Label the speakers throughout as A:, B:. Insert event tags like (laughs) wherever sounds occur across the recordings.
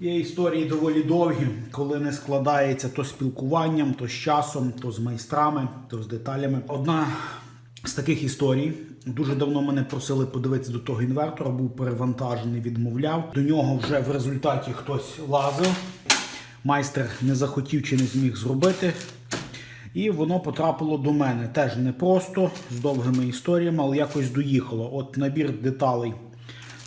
A: Є історії доволі довгі, коли не складається то спілкуванням, то з часом, то з майстрами, то з деталями. Одна з таких історій. Дуже давно мене просили подивитися до того інвертора, був перевантажений, відмовляв. До нього вже в результаті хтось лазив. Майстер не захотів чи не зміг зробити. І воно потрапило до мене. Теж не просто, з довгими історіями, але якось доїхало. От набір деталей,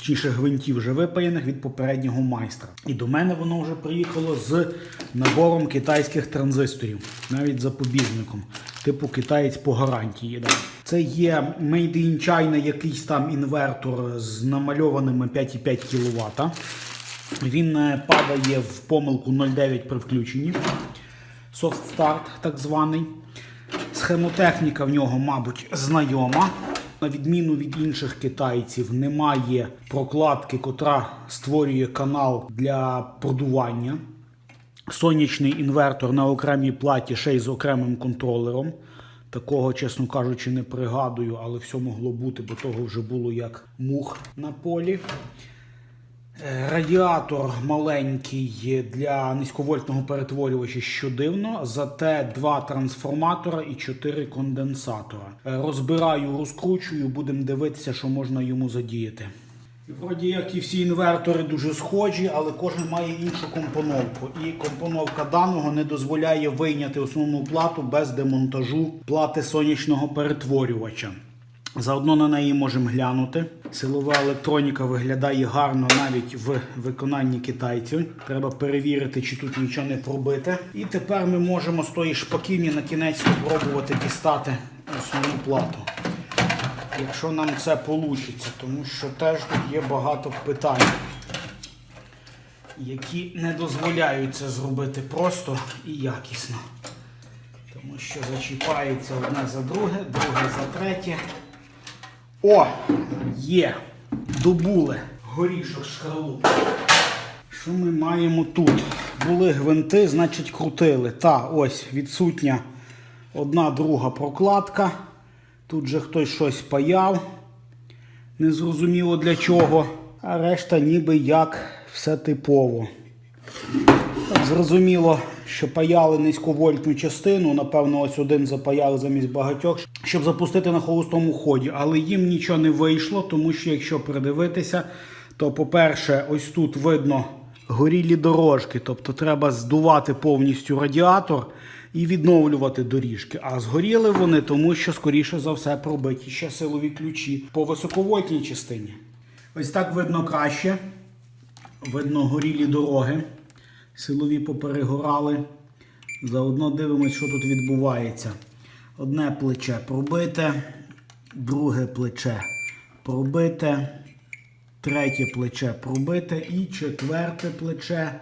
A: точніше гвинтів вже випаяних від попереднього майстра. І до мене воно вже приїхало з набором китайських транзисторів, навіть запобіжником, типу китаєць по гарантії. Да. Це є Made in China якийсь там інвертор з намальованими 5,5 кВт. Він е, падає в помилку 0,9 при включенні. Start так званий. Схемотехніка в нього, мабуть, знайома. На відміну від інших китайців, немає прокладки, котра створює канал для продування. Сонячний інвертор на окремій платі ще й з окремим контролером. Такого, чесно кажучи, не пригадую, але все могло бути, бо того вже було як мух на полі. Е, Радіатор маленький для низьковольтного перетворювача, що дивно, зате два трансформатора і чотири конденсатора. Е, Розбираю, розкручую, будемо дивитися, що можна йому задіяти. Вроді як і всі інвертори дуже схожі, але кожен має іншу компоновку. І компоновка даного не дозволяє вийняти основну плату без демонтажу плати сонячного перетворювача. Заодно на неї можемо глянути. Силова електроніка виглядає гарно навіть в виконанні китайців. Треба перевірити, чи тут нічого не пробите. І тепер ми можемо з тої шпаківні на кінець спробувати дістати основну плату. Якщо нам це вийде, тому що теж тут є багато питань, які не дозволяють це зробити просто і якісно. Тому що зачіпається одне за друге, друге за третє. О, є. Добули. Горішок шкарлуп. Що ми маємо тут? Були гвинти, значить крутили. Та, ось відсутня одна друга прокладка. Тут же хтось щось паяв. Незрозуміло для чого. А решта ніби як все типово. Так, зрозуміло, що паяли низьковольтну частину. Напевно, ось один запаяли замість багатьох, щоб запустити на холостому ході. Але їм нічого не вийшло, тому що якщо придивитися, то, по-перше, ось тут видно горілі дорожки. Тобто треба здувати повністю радіатор і відновлювати доріжки. А згоріли вони, тому що, скоріше за все, пробиті ще силові ключі по високовольтній частині. Ось так видно краще. Видно горілі дороги. Силові поперегорали. Заодно дивимось, що тут відбувається. Одне плече пробите, друге плече пробите, третє плече пробите і четверте плече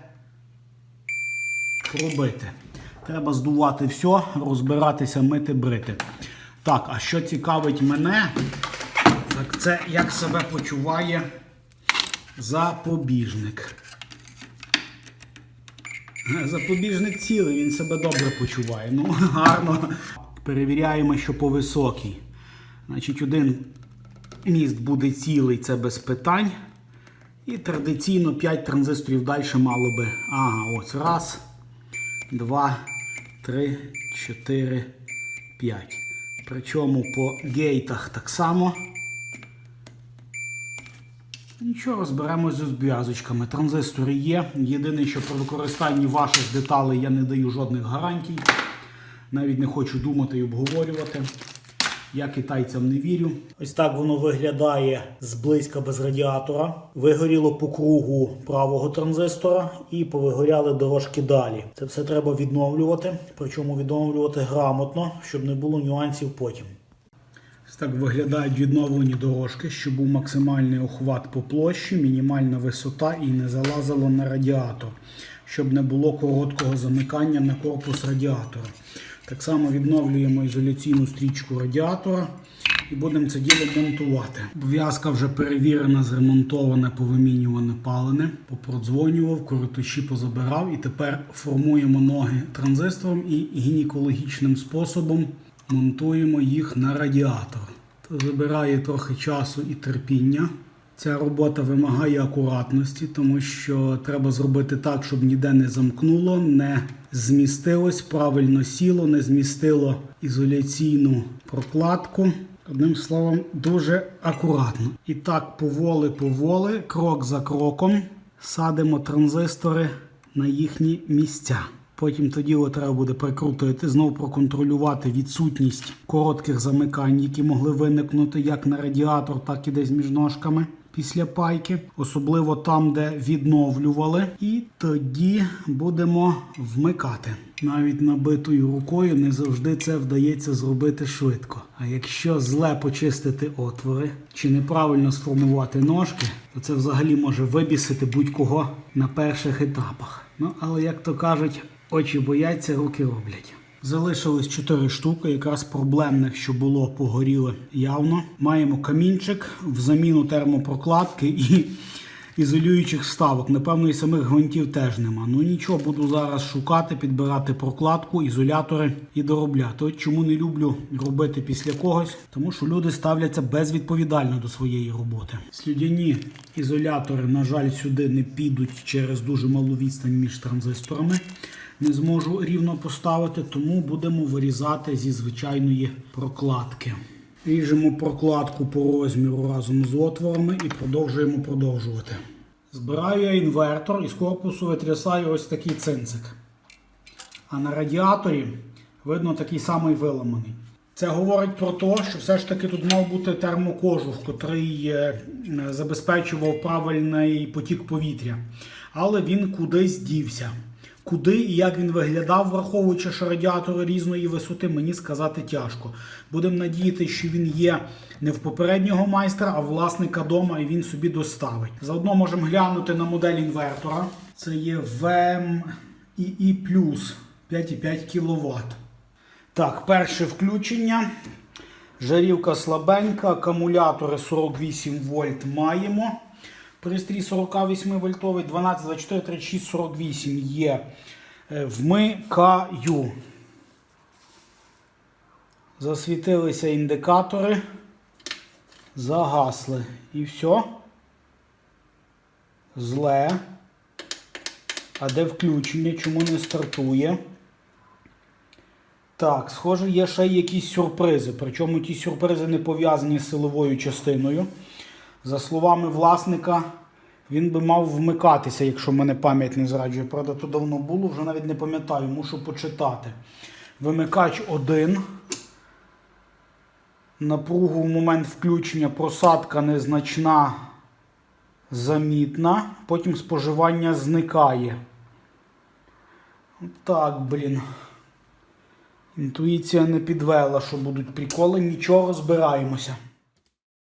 A: пробите. Треба здувати все, розбиратися, мити, брити. Так, а що цікавить мене, так це як себе почуває запобіжник. (laughs) Запобіжник цілий, він себе добре почуває. Ну, (laughs) гарно. Перевіряємо, що по високій. Значить, один міст буде цілий, це без питань. І традиційно 5 транзисторів далі мало би. Ага, ось. Раз, два, три, чотири, п'ять. Причому по гейтах так само. Нічого, розберемося з зв'язочками. Транзистори є. Єдине, що при використанні ваших деталей я не даю жодних гарантій. Навіть не хочу думати і обговорювати. Я китайцям не вірю. Ось так воно виглядає зблизька без радіатора. Вигоріло по кругу правого транзистора і повигоряли дорожки далі. Це все треба відновлювати, причому відновлювати грамотно, щоб не було нюансів потім. Так виглядають відновлені дорожки, щоб був максимальний охват по площі, мінімальна висота і не залазило на радіатор, щоб не було короткого замикання на корпус радіатора. Так само відновлюємо ізоляційну стрічку радіатора і будемо це діло монтувати. В'язка вже перевірена, зремонтована, повимінюване палене, попродзвонював, коротиші позабирав і тепер формуємо ноги транзистором і гінекологічним способом монтуємо їх на радіатор. Це забирає трохи часу і терпіння. Ця робота вимагає акуратності, тому що треба зробити так, щоб ніде не замкнуло, не змістилось, правильно сіло, не змістило ізоляційну прокладку. Одним словом, дуже акуратно. І так, поволи-поволи, крок за кроком, садимо транзистори на їхні місця. Потім тоді його треба буде прикрутити, знову проконтролювати відсутність коротких замикань, які могли виникнути як на радіатор, так і десь між ножками після пайки, особливо там, де відновлювали. І тоді будемо вмикати. Навіть набитою рукою не завжди це вдається зробити швидко. А якщо зле почистити отвори чи неправильно сформувати ножки, то це взагалі може вибісити будь-кого на перших етапах. Ну але як то кажуть, очі бояться, руки роблять. Залишилось 4 штуки, якраз проблемних, що було, погоріли явно. Маємо камінчик в заміну термопрокладки і ізолюючих вставок. Напевно, і самих гвинтів теж нема. Ну нічого, буду зараз шукати, підбирати прокладку, ізолятори і доробляти. От чому не люблю робити після когось, тому що люди ставляться безвідповідально до своєї роботи. Слюдяні ізолятори, на жаль, сюди не підуть через дуже малу відстань між транзисторами. Не зможу рівно поставити, тому будемо вирізати зі звичайної прокладки. Ріжемо прокладку по розміру разом з отворами і продовжуємо продовжувати. Збираю я інвертор і з корпусу витрясаю ось такий цинцик. А на радіаторі видно такий самий виламаний. Це говорить про те, що все ж таки тут мав бути термокожух, котрий е, забезпечував правильний потік повітря. Але він кудись дівся. Куди і як він виглядав, враховуючи, що радіатори різної висоти, мені сказати тяжко. Будемо надіятися, що він є не в попереднього майстра, а власника дома і він собі доставить. Заодно можемо глянути на модель інвертора. Це є VMII 5,5 кВт. Так, перше включення. Жарівка слабенька, акумулятори 48 вольт маємо. Пристрій 48 вольтовий, 12, 24, 36, 48 є. Е, Вмикаю. Засвітилися індикатори. Загасли. І все. Зле. А де включення? Чому не стартує? Так, схоже, є ще якісь сюрпризи. Причому ті сюрпризи не пов'язані з силовою частиною. За словами власника, він би мав вмикатися, якщо мене пам'ять не зраджує. Правда, то давно було, вже навіть не пам'ятаю, мушу почитати. Вимикач 1. Напругу в момент включення просадка незначна, замітна. Потім споживання зникає. Так, блін. Інтуїція не підвела, що будуть приколи, нічого розбираємося.